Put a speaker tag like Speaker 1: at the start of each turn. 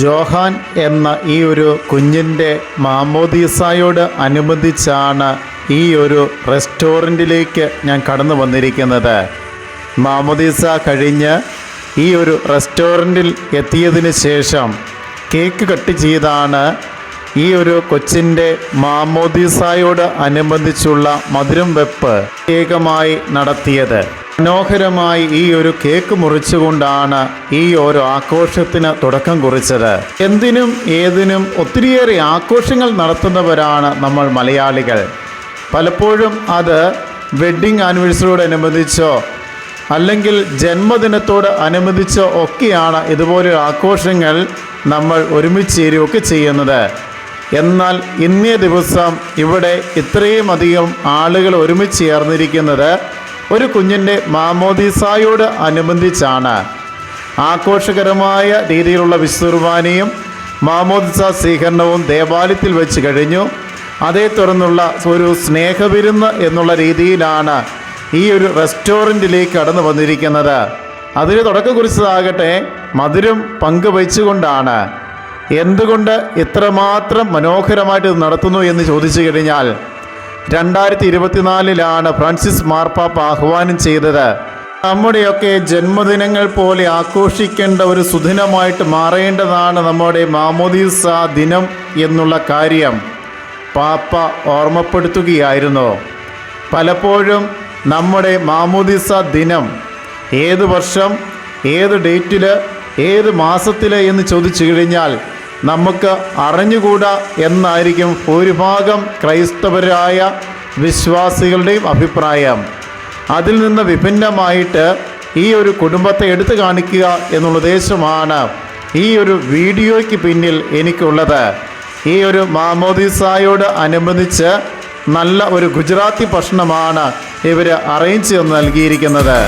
Speaker 1: Johan എന്ന ഈ ഒരു കുഞ്ഞിന്റെ മാമോദീസായോട് അനുബന്ധിച്ചാണ് ഈ ഒരു റെസ്റ്റോറന്റിലേക്ക് ഞാൻ കടന്നു വന്നിരിക്കുന്നത്. മാമോദീസ കഴിഞ്ഞ് ഈ ഒരു റെസ്റ്റോറന്റിൽ എത്തിയതിന് ശേഷം കേക്ക് കട്ട് ചെയ്താണ് ഈ ഒരു കൊച്ചിന്റെ മാമോദീസായോട് അനുബന്ധിച്ചുള്ള മധുരം വെപ്പ് പ്രത്യേകമായി നടത്തിയത്. മനോഹരമായി ഈ ഒരു കേക്ക് മുറിച്ചുകൊണ്ടാണ് ഈ ഒരു ആഘോഷത്തിന് തുടക്കം കുറിച്ചത്. എന്തിനും ഏതിനും ഒത്തിരിയേറെ ആഘോഷങ്ങൾ നടത്തുന്നവരാണ് നമ്മൾ മലയാളികൾ. പലപ്പോഴും അത് വെഡ്ഡിംഗ് ആനിവേഴ്സറിയോടനുബന്ധിച്ചോ അല്ലെങ്കിൽ ജന്മദിനത്തോട് അനുബന്ധിച്ചോ ഒക്കെയാണ് ഇതുപോലെ ആഘോഷങ്ങൾ നമ്മൾ ഒരുമിച്ച് ചേരുകയൊക്കെ ചെയ്യുന്നത്. എന്നാൽ ഇന്നേ ദിവസം ഇവിടെ ഇത്രയും അധികം ആളുകൾ ഒരുമിച്ച് ചേർന്നിരിക്കുന്നത് ഒരു കുഞ്ഞിന്റെ മാമോദീസായോട് അനുബന്ധിച്ചാണ് ആഘോഷകരമായ രീതിയിലുള്ള വിശുർവാനിയും മാമോദിസ സ്വീകരണവും ദേവാലയത്തിൽ വെച്ച് കഴിഞ്ഞു. അതേ തുടർന്നുള്ള ഒരു സ്നേഹവിരുന്ന് എന്നുള്ള രീതിയിലാണ് ഈ ഒരു റെസ്റ്റോറന്റിലേക്ക് കടന്നു വന്നിരിക്കുന്നത്. അതിന് തുടക്കം കുറിച്ചതാകട്ടെ മധുരം പങ്കുവച്ചുകൊണ്ടാണ് എന്തുകൊണ്ട് ഇത്രമാത്രം മനോഹരമായിട്ട് നടത്തുന്നു എന്ന് ചോദിച്ചു കഴിഞ്ഞാൽ രണ്ടായിരത്തി ഇരുപത്തിനാലിലാണ് ഫ്രാൻസിസ് മാർപ്പാപ്പ ആഹ്വാനം ചെയ്തത്. നമ്മുടെയൊക്കെ ജന്മദിനങ്ങൾ പോലെ ആഘോഷിക്കേണ്ട ഒരു സുദിനമായിട്ട് മാറേണ്ടതാണ് നമ്മുടെ മാമോദീസ ദിനം എന്നുള്ള കാര്യം പാപ്പ ഓർമ്മപ്പെടുത്തുകയായിരുന്നു. പലപ്പോഴും നമ്മുടെ മാമോദീസ ദിനം ഏത് വർഷം ഏത് ഡേറ്റിൽ ഏത് മാസത്തിൽ എന്ന് ചോദിച്ചു കഴിഞ്ഞാൽ നമുക്ക് അറിഞ്ഞുകൂടാ എന്നായിരിക്കും ഭൂരിഭാഗം ക്രൈസ്തവരായ വിശ്വാസികളുടെയും അഭിപ്രായം. അതിൽ നിന്ന് വിഭിന്നമായിട്ട് ഈ ഒരു കുടുംബത്തെ എടുത്തു കാണിക്കുക എന്നുള്ള ഉദ്ദേശമാണ് ഈ ഒരു വീഡിയോയ്ക്ക് പിന്നിൽ എനിക്കുള്ളത്. ഈ ഒരു മാമോദിസായോട് അനുബന്ധിച്ച് നല്ല ഒരു ഗുജറാത്തി ഭക്ഷണമാണ് ഇവർ അറേഞ്ച് ചെയ്ത് നൽകിയിരിക്കുന്നത്.